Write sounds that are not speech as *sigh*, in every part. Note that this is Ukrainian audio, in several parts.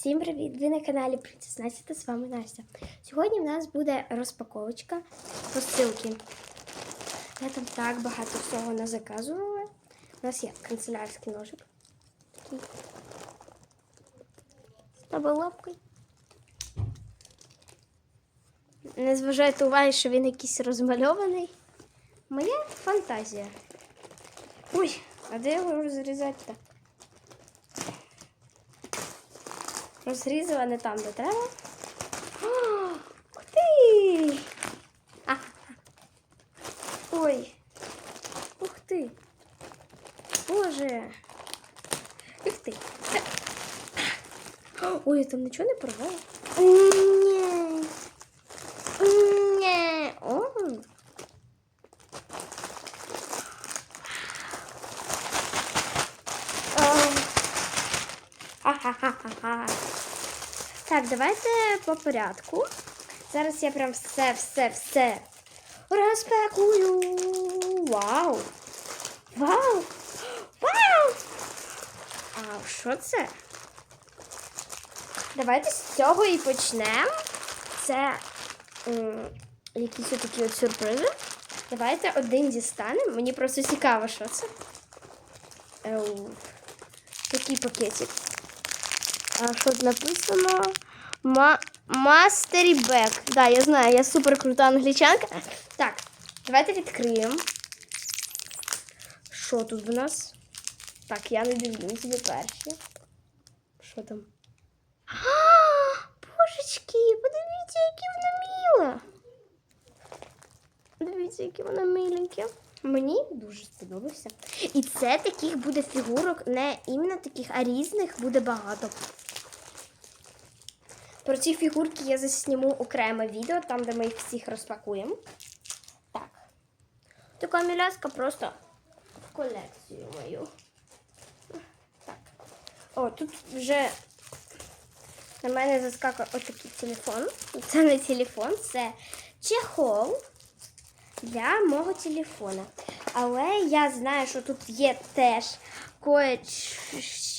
Всім привіт! Ви на каналі Принцес Настя та з вами Настя. Сьогодні в нас буде розпаковочка посилки. Я там так багато всього не заказувала. У нас є канцелярський ножик. З лапкою. Не зважайте уваги, що він якийсь розмальований. Моя фантазія. Ой, а де його розрізати-то? Розрізала не там, де треба. Ух ти! А. Ой. Ух ти. Боже. Ух ти. Ой, я там нічого не порвала. Ні. О. Ем. Ха-ха-ха-ха. Так, давайте по порядку. Зараз я прям все, все, все розпакую. Вау! Вау! Вау! А що це? Давайте з цього і почнемо. Це якісь такі от сюрпризи. Давайте один дістанемо. Мені просто цікаво, що це. Такий пакетик. Що написано? Ма Мастері Бек. Да, я знаю, я супер крута англічанка. Так, давайте відкриємо. Що тут в нас? Так, я не дивлюсь де перші. Що там? А, Божечки, подивіться, яке воно миле. Дивіться, яке воно миленьке. Мені дуже сподобався. І це таких буде фігурок, не іменно таких, а різних буде багато. Про ці фігурки я засніму окреме відео, там, де ми їх всіх розпакуємо. Так. Така міляска просто в колекцію мою. Так. О, тут вже на мене заскакав отакий телефон. Це не телефон, це чехол для мого телефона. Але я знаю, що тут є теж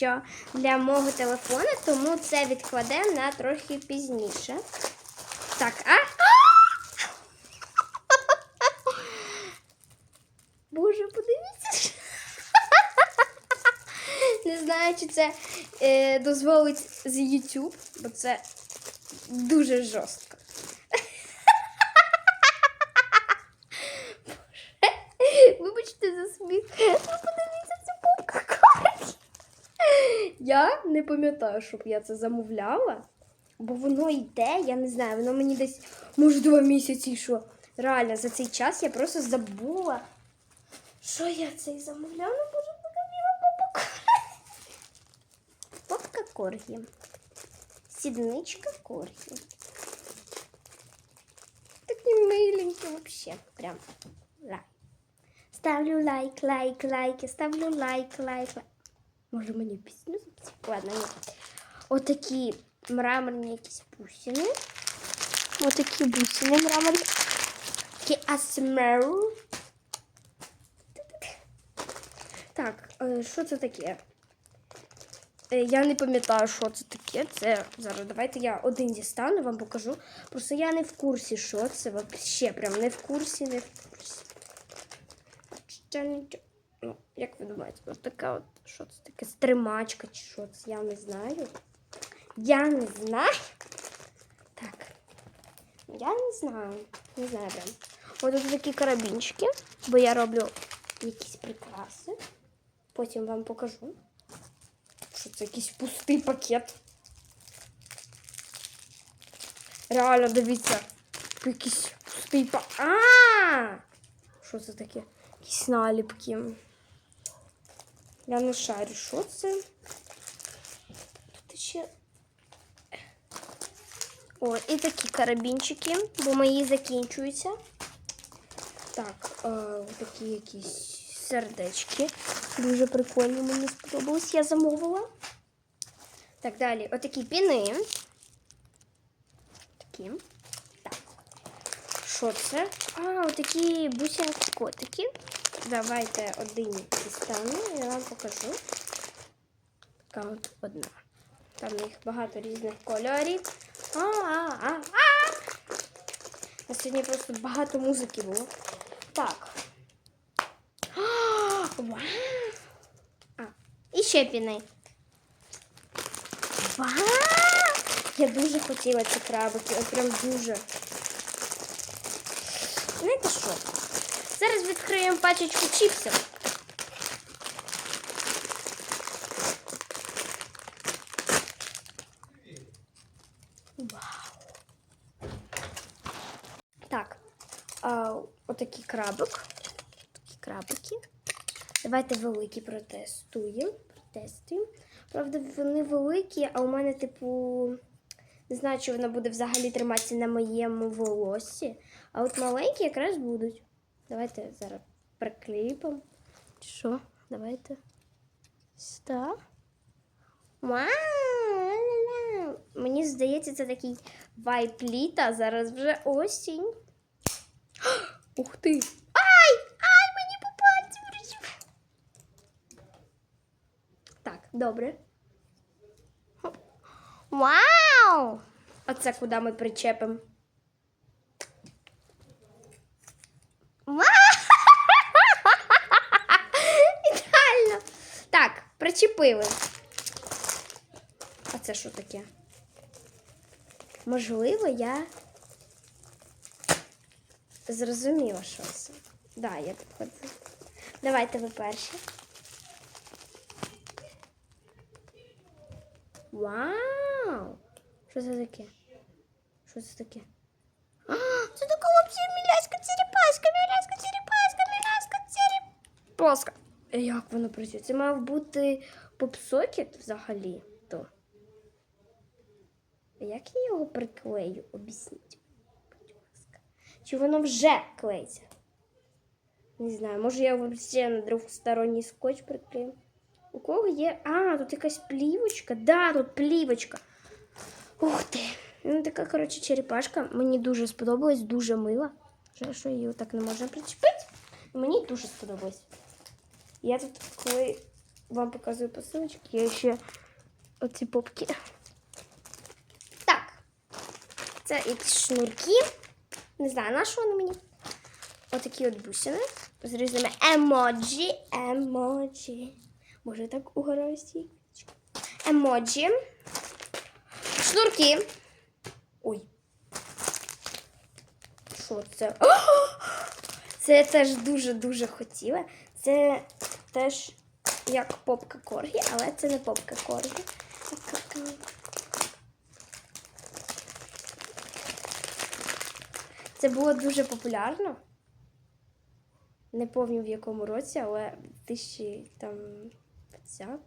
кое-що для мого телефона, тому це відкладемо на трохи пізніше. Так, а? *laughs* Боже, подивіться. *laughs* Не знаю, чи це е, дозволить з YouTube, бо це дуже жорстко. Вибачте за сміх. Ну, подивіться цю попка коротко. Я не пам'ятаю, щоб я це замовляла. Бо воно йде, я не знаю, воно мені десь, може, два місяці йшло. Реально, за цей час я просто забула, що я цей замовляла. Ну, боже, покажіла попка. Коргі. Сідничка коргі. Такі миленькі вообще. Прям лайк. Ставлю лайк, лайк, лайки, ставлю лайк, лайк, лайк. Може мені пісню записати? Ладно, ні. Отакі мраморні якісь бусини. Отакі бусини мраморні. Такі асмер. Так, е, що це таке? Е, Я не пам'ятаю, що це таке. Це зараз давайте я один дістану, вам покажу. Просто я не в курсі, що це. Взагалі, прям не в курсі, не в курсі. Як ви думаєте, ось така от, що це таке? Стримачка чи що це? Я не знаю. Я не знаю. Так. Я не знаю. Не знаю прям. Ось тут такі карабінчики, бо я роблю якісь прикраси. Потім вам покажу. Що це якийсь пустий пакет. Реально, дивіться. Якийсь пустий пакет. А! Що це таке? Якісь наліпки. Я не шарю, що це? Тут ще. О, і такі карабінчики, бо мої закінчуються. Так, е, такі якісь сердечки. Дуже прикольні, мені сподобалось. Я замовила. Так, далі. Отакі піни. Такі. Так. Що це? А, отакі бусинки котики. Давайте один дістану, я вам покажу. Така от одна. Там їх багато різних кольорів. А-а-а-а! На сьогодні просто багато музики було. Так. А, Вау! А, і ще піни. Вау! Я дуже хотіла ці крабики, от прям дуже. Знаєте що? Зараз відкриємо пачечку чіпсів. Так, а, отакий крабик. Такі крабики. Давайте великі протестуємо. Протестуємо. Правда, вони великі, а у мене, типу, не знаю, чи вона буде взагалі триматися на моєму волосі. А от маленькі якраз будуть. Давайте зараз прикліпимо. Що? Давайте. Сюди. Вау! ля-ля-ля. Мені здається, це такий вайб літа. Зараз вже осінь. *gasps* Ух ти! Ай! Ай, мені по пальці вручив. Так, добре. Хоп. Вау! Оце куди ми причепимо. Причепили. А це що таке? Можливо, я зрозуміла, що це. Да, я тут. Давайте ви перші. Вау! Що це таке? Що це таке? А, це така вообще міляська черепашка, міляська черепашка, міляська черепашка. Як воно працює? Це мав бути попсокет взагалі то. Як я його приклею? Об'ясніть, будь ласка. Чи воно вже клеїться? Не знаю, може я взагалі на двосторонній скотч приклею. У кого є. А, тут якась плівочка. Да, тут плівочка. Ух ти. Ну, така, коротше, черепашка. Мені дуже сподобалась, дуже мила. Жаль, що її так не можна причепити. Мені дуже сподобалось. Я тут, коли вам показую посилочки, я ще оці попки. Так. Це якісь шнурки. Не знаю, на що вони мені. Отакі от бусини з різними емоджі. Емоджі. Може так угораю стійкочки. Емоджі. Шнурки. Ой. Що це? *gasps* Це я теж дуже-дуже хотіла. Це теж як попка коргі, але це не попка коргі. Це було дуже популярно. Не пам'ятаю в якому році, але в 2020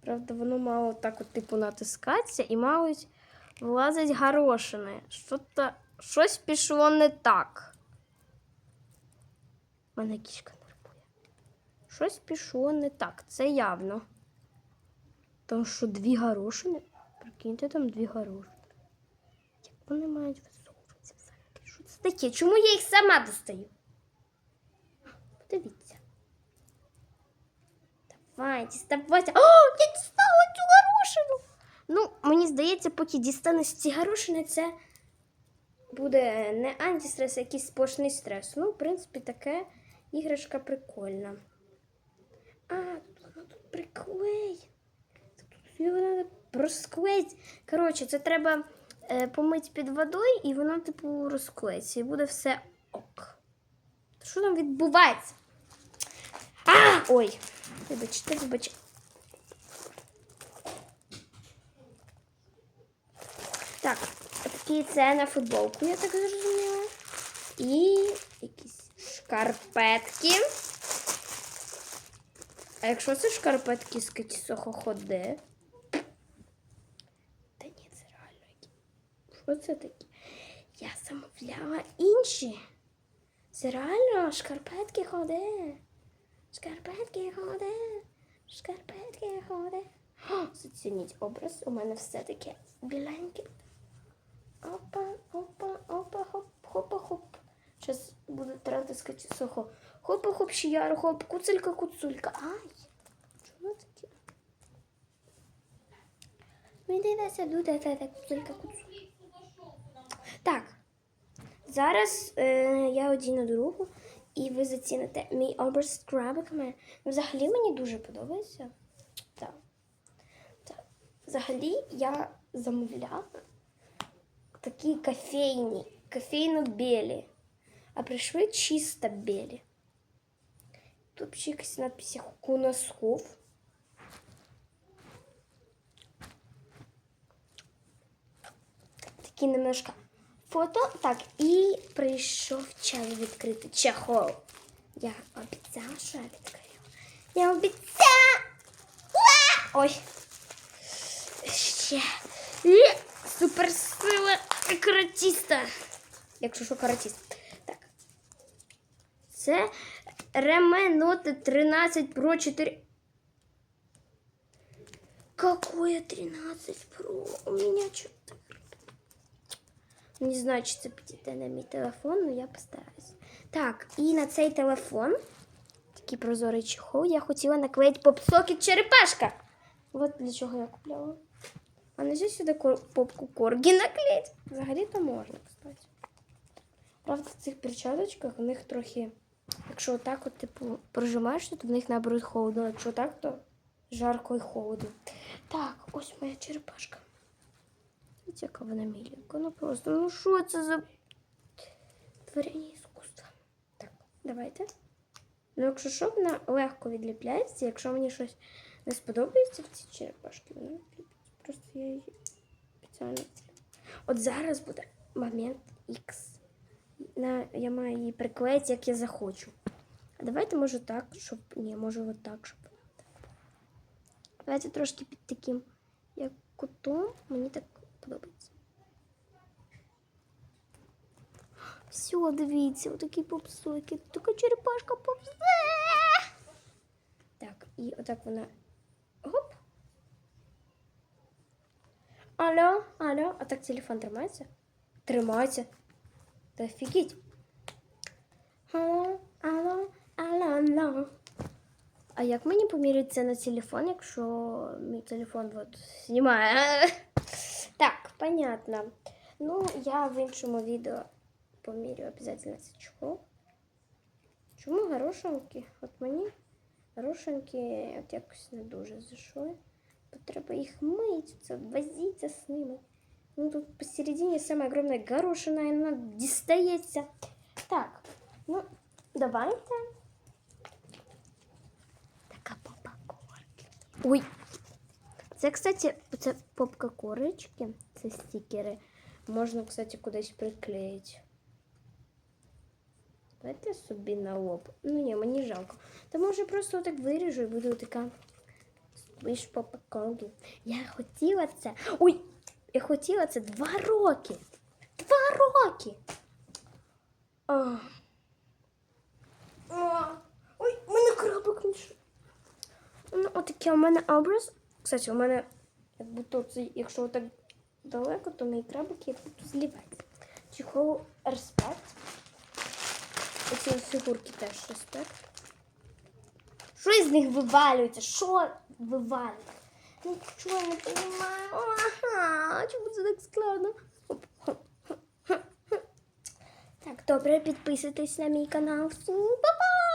Правда, воно мало так от, типу, натискатися і мають вилазить горошини. Щось пішло не так. У Мене кішка. Щось пішло не так. Це явно. Там що дві горошини? Прикиньте, там дві горошини. Як вони мають висовуватися взагалі? Що це таке? Чому я їх сама достаю? Подивіться. Давай, діставайте. О, я дістала цю горошину. Ну, мені здається, поки дістанеш ці горошини, це буде не антистрес, а якийсь сплошний стрес. Ну, в принципі, таке іграшка прикольна. Тут воно тут його треба розклеїти. Коротше, це треба е, помити під водою, і воно, типу, розклеїться. І буде все ок. Що там відбувається? А! Ой! Вибачте, вибачте. Так, такі це на футболку, я так зрозуміла. І якісь шкарпетки. А якщо це шкарпетки з китісохо ходи? Та ні, це реально. Що це таке? Я замовляла інші. Це реально шкарпетки ходи. Шкарпетки ходи. Шкарпетки ходи. Зацініть образ. У мене все таке біленьке. Опа, опа, опа, хоп, хопа, хоп. Зараз буде тратискати сухо. Хопа, хоп, шіяр, хоп, куцелька, куцулька. Ай, чого таке? Мені дайся дуде та так кузелька куцу. Так. Зараз е, я одіну другу, і ви заціните мій образ з крабиками. Ну, Взагалі мені дуже подобається. Так. так. Взагалі я замовляла такі кофейні, кофейно-білі, а прийшли чисто білі. Тут ще якась надпись Куносков. Такі немножко фото. Так, і прийшов час відкрити чехол. Я обіцяла, що я відкрию. Я обіцяла. Ой. Ще. Суперсила каратіста. Якщо що каратіст. Це Реме Ноти 13 Pro 4. Какое 13 Pro? У меня 4. Не знаю, чи це підійде на мій телефон, але я постараюсь. Так, і на цей телефон, такий прозорий чехол, я хотіла наклеїти попсокет черепашка. От для чого я купляла. А нельзя сюди попку коргі наклеїти? Взагалі-то можна, кстати. Правда, в цих перчаточках у них трохи. Якщо отак, от, типу, прожимаєш, то в них наоборот холодно. Якщо так, то жарко і холодно. Так, ось моя черепашка. Дивіться, яка вона міленька. Ну просто, ну що це за творення іскусства? Так, давайте. Ну, якщо що, вона легко відліпляється, якщо мені щось не сподобається в цій черепашці, вона відліпиться. Просто я її спеціально. От зараз буде момент X. На, я маю її приклеїти, як я захочу. А давайте, може, так, щоб. Ні, може, от так, щоб. Давайте трошки під таким, як кутом. Мені так подобається. Все, дивіться, отакі попсойки. Така черепашка повзе. Так, і отак вона. Гоп. Алло, алло, а так телефон тримається? Тримається. Та офігеть. Алло, алло, алло, алло. А як мені поміряти це на телефон, якщо мій телефон от знімає? *laughs* Так, понятно. Ну, я в іншому відео помірю обов'язково цей чехол. Чому горошинки? От мені горошинки от якось не дуже зайшли. Треба їх мити, це возитися з ними. Ну тут посередине самая огромная горошина, и она дістається. Так, ну, давайте. Така попа корки. Ой. Це, кстати, це попка корочки, це стікери. Можна, кстати, кудись приклеїти. Давайте собі на лоб. Ну ні, мені жалко. Та може просто так виріжу і буду така. Виш попа коргі. Я хотіла це. Ой! Я хотіла це два роки. Два роки. О. О. Ой, у мене крабик мішає. Ну, отакий у мене образ. Кстати, у мене, якби тут, якщо так далеко, то мій крабик як тут злівається. Чехол респект. Оці фігурки теж респект. Що із них вивалюється? Що вивалюється? Чого я не понимаю. Ага, чому це так складно? Так, добре, підписуйтесь на мій канал. Па-па!